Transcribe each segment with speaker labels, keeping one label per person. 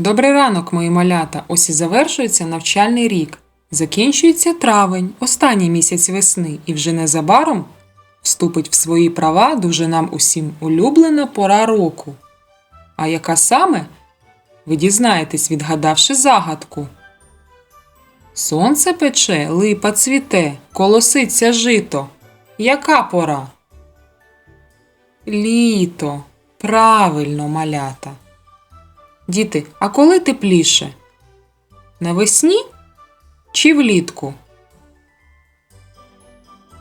Speaker 1: Добрий ранок, мої малята! Ось і завершується навчальний рік. Закінчується травень, останній місяць весни, і вже незабаром вступить в свої права дуже нам усім улюблена пора року. А яка саме? Ви дізнаєтесь, відгадавши загадку. Сонце пече, липа цвіте, колоситься жито. Яка пора? Літо. Правильно, малята. Діти, а коли тепліше? Навесні чи влітку?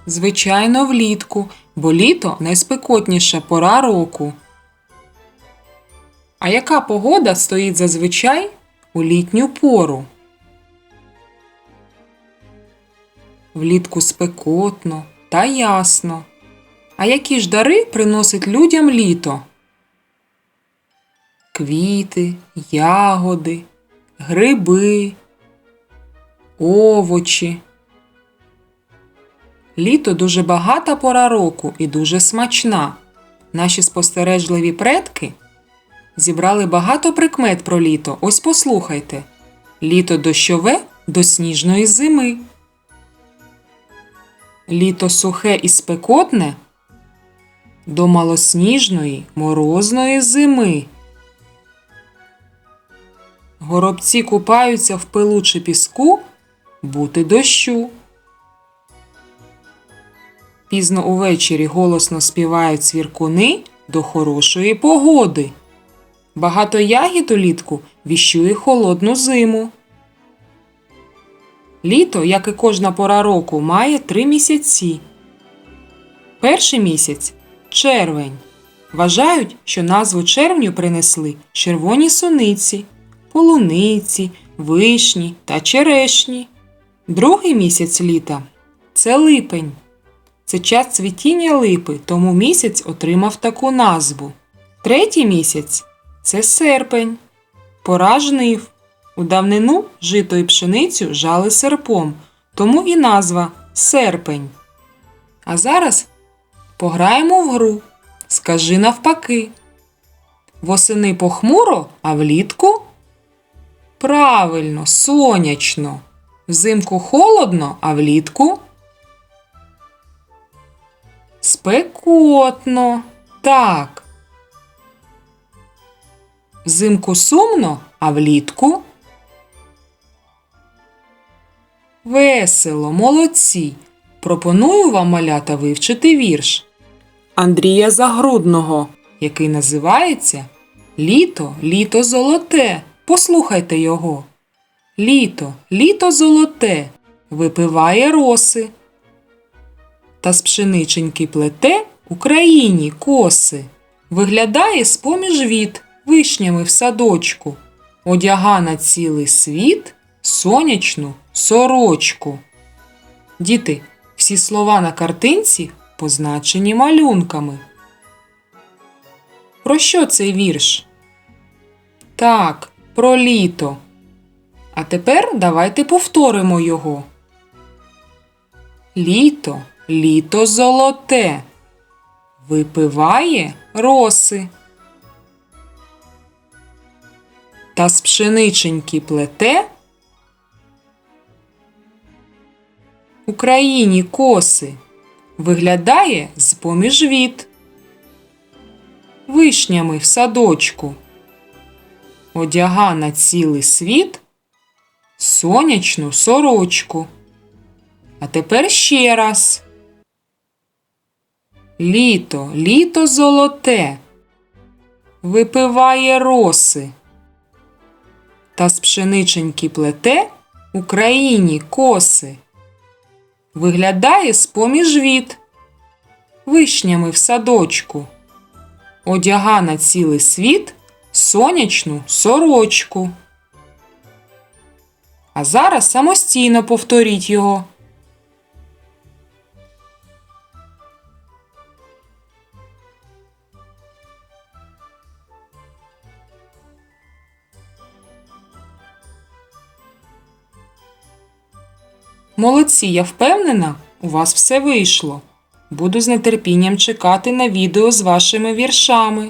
Speaker 1: Звичайно, влітку, бо літо найспекотніша пора року. А яка погода стоїть зазвичай у літню пору? Влітку спекотно та ясно. А які ж дари приносить людям літо? Квіти, ягоди, гриби, овочі. Літо дуже багата пора року і дуже смачна. Наші спостережливі предки зібрали багато прикмет про літо. Ось послухайте. Літо дощове до сніжної зими. Літо сухе і спекотне до малосніжної морозної зими. Горобці купаються в пилу чи піску бути дощу. Пізно увечері голосно співають цвіркуни до хорошої погоди. Багато ягід улітку віщує холодну зиму. Літо, як і кожна пора року, має три місяці. Перший місяць червень. Вважають, що назву червню принесли червоні суниці, полуниці, вишні та черешні. Другий місяць літа це липень. Це час цвітіння липи, тому місяць отримав таку назву. Третій місяць це серпень, пора жнив. У давнину жито і пшеницю жали серпом, тому і назва серпень. А зараз пограємо в гру. Скажи навпаки. Восени похмуро, а влітку? Правильно, сонячно. Взимку холодно, а влітку? Спекотно. Так. Взимку сумно, а влітку? Весело, молодці. Пропоную вам малята вивчити вірш Андрія Загрудного, який називається Літо, літо золоте. Послухайте його. Літо, літо золоте, випиває роси. Та з пшениченьки плете Україні коси. Виглядає з-поміж віт вишнями в садочку, одяга на цілий світ сонячну сорочку. Діти, всі слова на картинці позначені малюнками. Про що цей вірш? Так, про літо. А тепер давайте повторимо його. Літо, літо золоте, випиває роси. Та з пшениченьки плете Україні коси виглядає з поміж віт. Вишнями в садочку. Одяга на цілий світ сонячну сорочку. А тепер ще раз. Літо, літо золоте, випиває роси. Та з пшениченьки плете Україні коси. Виглядає з-поміж віт, вишнями в садочку. Одяга на цілий світ сонячну сорочку. А зараз самостійно повторіть його. Молодці, я впевнена, у вас все вийшло. Буду з нетерпінням чекати на відео з вашими віршами.